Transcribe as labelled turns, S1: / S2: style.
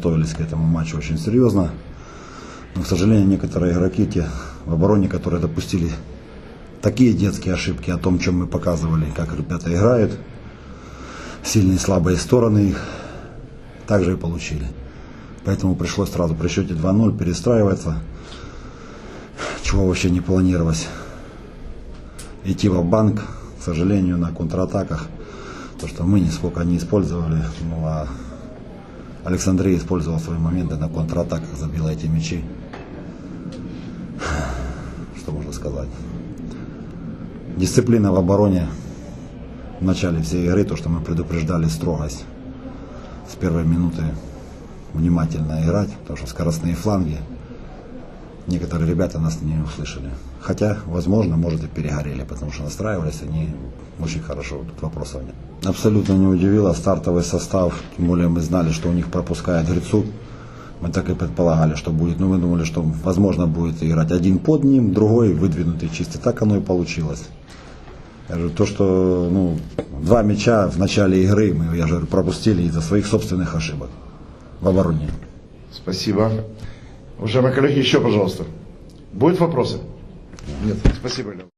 S1: Готовились к этому матчу очень серьезно. Но, к сожалению, некоторые игроки те в обороне, которые допустили такие детские ошибки о том, чем мы показывали, как ребята играют, сильные и слабые стороны их, также и получили. Поэтому пришлось сразу при счете 2-0 перестраиваться, чего вообще не планировалось. Идти в банк, к сожалению, на контратаках. То, что мы нисколько не использовали, ну а Александрия использовал свои моменты на контратаках, забила эти мячи. Что можно сказать? Дисциплина в обороне в начале всей игры, то, что мы предупреждали строгость с первой минуты внимательно играть, потому что скоростные фланги, некоторые ребята нас не услышали. Хотя, возможно, может и перегорели, потому что настраивались они очень хорошо, тут вопросов нет. Абсолютно не удивило стартовый состав, тем более мы знали, что у них пропускает Грицук. Мы так и предполагали, что будет. Но мы думали, что возможно будет играть один под ним, другой выдвинутый чисто. Так оно и получилось. То, что ну, два мяча в начале игры мы, я же пропустили из-за своих собственных ошибок в обороне.
S2: Спасибо. Уважаемые коллеги, еще, пожалуйста. Будут вопросы? Нет. Спасибо, Лев.